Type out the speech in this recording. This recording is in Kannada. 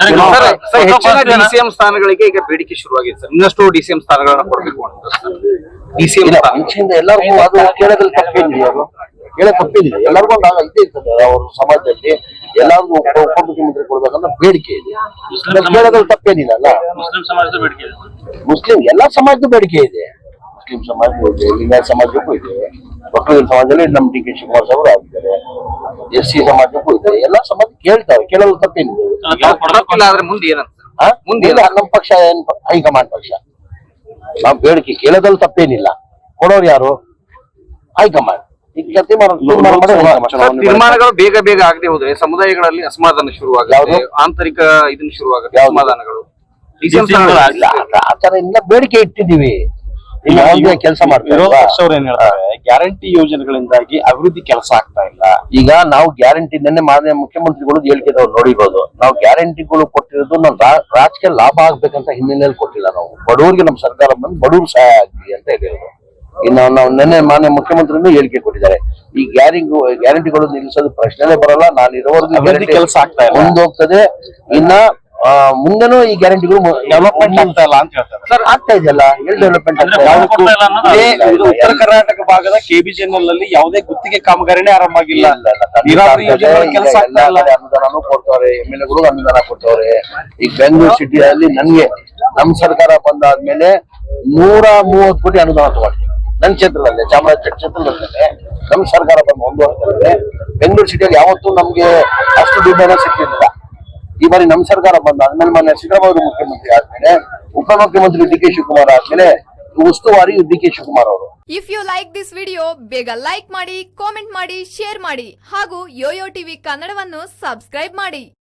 ಹೆಚ್ಚಿನ ಡಿಸಿಎಂ ಸ್ಥಾನಗಳಿಗೆ ಈಗ ಬೇಡಿಕೆ ಶುರುವಾಗಿದೆ ಸರ್ ಇನ್ನಷ್ಟು ಡಿಸಿಎಂ ಸ್ಥಾನಗಳನ್ನ ಕೊಡಬೇಕು ಅಂತ ಡಿಸಿಎಂ ಮುಂಚೆಯಿಂದ ಎಲ್ಲರಿಗೂ ಅದು ಕೇಳೋದ್ರಲ್ಲಿ ತಪ್ಪೇನಿದೆ ಅದು. ಕೇಳೋ ತಪ್ಪಿಲ್ಲ. ಎಲ್ಲರಿಗೂ ಒಂದು ಆಗ ಇದ್ದೇ ಇರ್ತದೆ ಅವರು ಸಮಾಜದಲ್ಲಿ ಎಲ್ಲರಿಗೂ ಉಪ ಉಪಮುಖ್ಯಮಂತ್ರಿ ಕೊಡ್ಬೇಕಂತ ಬೇಡಿಕೆ ಇದೆ. ಕೇಳೋದ್ರಲ್ಲಿ ತಪ್ಪೇನಿಲ್ಲ ಅಲ್ಲ? ಮುಸ್ಲಿಂ ಸಮಾಜದ ಬೇಡಿಕೆ ಇದೆ ಮುಸ್ಲಿಂ ಎಲ್ಲಾ ಸಮಾಜದ ಬೇಡಿಕೆ ಇದೆ. ಮುಸ್ಲಿಂ ಸಮಾಜಕ್ಕೂ ಇದೆ ಲಿಂಗಾಯತ ಸಮಾಜಕ್ಕೂ ಇದೆ. ಒಕ್ಕಲಿಗರ ಸಮಾಜದಲ್ಲಿ ನಮ್ಮ ಡಿ ಕೆ ಶಿವಕುಮಾರ್ ಅವರು ಆಗಿದ್ದಾರೆ. ಎಸ್ ಸಿ ಸಮಾಜಕ್ಕೂ ಇದೆ. ಎಲ್ಲಾ ಸಮಾಜ ಕೇಳ್ತಾವೆ ಕೇಳಲು ತಪ್ಪಿಲ್ಲ. ಆದ್ರೆ ಮುಂದೆ ಏನಂತ? ಮುಂದೆ ನಮ್ಮ ಪಕ್ಷ ಏನ್ ಹೈಕಮಾಂಡ್ ಪಕ್ಷ. ನಾವು ಬೇಡಿಕೆ ಕೇಳೋದ್ರಲ್ಲಿ ತಪ್ಪೇನಿಲ್ಲ. ಕೊಡೋರು ಯಾರು? ಹೈಕಮಾಂಡ್. ತೀರ್ಮಾನಗಳು ಬೇಗ ಬೇಗ ಆಗದೆ ಹೋದ್ರೆ ಸಮುದಾಯಗಳಲ್ಲಿ ಅಸಮಾಧಾನ ಶುರುವಾಗ ಯಾವ್ದು? ಆಂತರಿಕ ಇದನ್ನ ಶುರುವಾಗುತ್ತೆ? ಅಸಮಾಧಾನಗಳು. ಆತರ ಇಲ್ಲ. ಬೇಡಿಕೆ ಒಂದೇ ಕೆಲಸ ವಿರೋಧ ಗ್ಯಾರಂಟಿ ಯೋಜನೆಗಳಿಂದಾಗಿ ಅಭಿವೃದ್ಧಿ ಕೆಲಸ ಆಗ್ತಾ ಇಲ್ಲ. ಈಗ ನಾವು ಗ್ಯಾರಂಟಿ ನಿನ್ನೆ ಮಾನ್ಯ ಮುಖ್ಯಮಂತ್ರಿಗಳು ಹೇಳಿಕೆದವ್ರು ನೋಡಿರ್ಬೋದು ನಾವು ಗ್ಯಾರಂಟಿಗಳು ಕೊಟ್ಟಿರೋದು ನಾವು ರಾಜಕೀಯ ಲಾಭ ಆಗ್ಬೇಕಂತ ಹಿನ್ನೆಲೆಯಲ್ಲಿ ಕೊಟ್ಟಿಲ್ಲ ನಾವು. ಬಡವರಿಗೆ ನಮ್ಮ ಸರ್ಕಾರ ಬಂದು ಬಡವರು ಸಹಾಯ ಆಗ್ಲಿ ಅಂತ ಹೇಳಿರೋದು. ಇನ್ನು ನಾವು ನಿನ್ನೆ ಮಾನ್ಯ ಮುಖ್ಯಮಂತ್ರಿನೂ ಹೇಳಿಕೆ ಕೊಟ್ಟಿದ್ದಾರೆ. ಈ ಗ್ಯಾರಂಟಿ ಗ್ಯಾರಂಟಿಗಳು ನಿಲ್ಲಿಸೋದು ಪ್ರಶ್ನೆನೇ ಬರಲ್ಲ. ನಾನು ಇರೋವರೆಗೂ ಕೆಲಸ ಆಗ್ತಾ ಇಲ್ಲ. ಮುಂದೋಗ್ತದೆ. ಇನ್ನ ಮುಂದೆನೂ ಈ ಗ್ಯಾರಂಟಿಗಳು ಡೆವಲಪ್ಮೆಂಟ್ ಆಗ್ತಾ ಇಲ್ಲ ಅಂತ ಹೇಳ್ತಾರೆ. ಸರ್ ಆಗ್ತಾ ಇದೆಯಲ್ಲ? ಎಲ್ಲಿ ಡೆವಲಪ್ಮೆಂಟ್ ಉತ್ತರ ಕರ್ನಾಟಕ ಭಾಗದ ಕೆಬಿಜಿಎನ್ಎಲ್ ಅಲ್ಲಿ ಯಾವುದೇ ಗುತ್ತಿಗೆ ಕಾಮಗಾರಿನೇ ಆರಂಭ ಆಗಿಲ್ಲ. ಕೆಲಸ ಅನುದಾನನೂ ಕೊಡ್ತವ್ರೆ ಎಂ ಎಲ್ ಎಗಳು ಅನುದಾನ ಕೊಡ್ತಾವ್ರೆ. ಈಗ ಬೆಂಗಳೂರು ಸಿಟಿಯಲ್ಲಿ ನನ್ಗೆ ನಮ್ ಸರ್ಕಾರ ಬಂದಾದ್ಮೇಲೆ ನೂರ ಮೂವತ್ತು ಕೋಟಿ ಅನುದಾನ ತಗೊಂಡಿದೆ. ನನ್ನ ಕ್ಷೇತ್ರದಲ್ಲೇ ಚಾಮರಾಜ ಕ್ಷೇತ್ರದಲ್ಲೇ. ನಮ್ ಸರ್ಕಾರ ಬಂದ ಒಂದು ವರ್ಷದಲ್ಲೇ ಬೆಂಗಳೂರು ಸಿಟಿಯಲ್ಲಿ ಯಾವತ್ತೂ ನಮ್ಗೆ ಅಷ್ಟು ದುಡ್ಡನ್ನ ಸಿಕ್ಕಿಲ್ಲ ಈ ಬಾರಿ ನಮ್ ಸರ್ಕಾರ ಬಂದ ಆದ್ಮೇಲೆ ಮೊನ್ನೆ ಸಿದ್ದರಾಮಯ್ಯ ಮುಖ್ಯಮಂತ್ರಿ ಆದ್ಮೇಲೆ ಉಪಮುಖ್ಯಮಂತ್ರಿ ಡಿ ಕೆ ಶಿವಕುಮಾರ್ ಆದ್ಮೇಲೆ ಉಸ್ತುವಾರಿ ಡಿ ಕೆ ಶಿವಕುಮಾರ್ ಅವರು. If you like this video ಬೇಗ ಲೈಕ್ ಮಾಡಿ ಕಾಮೆಂಟ್ ಮಾಡಿ ಶೇರ್ ಮಾಡಿ ಹಾಗೂ ಯೋಯೋ ಟಿವಿ ಕನ್ನಡವನ್ನು ಸಬ್ಸ್ಕ್ರೈಬ್ ಮಾಡಿ.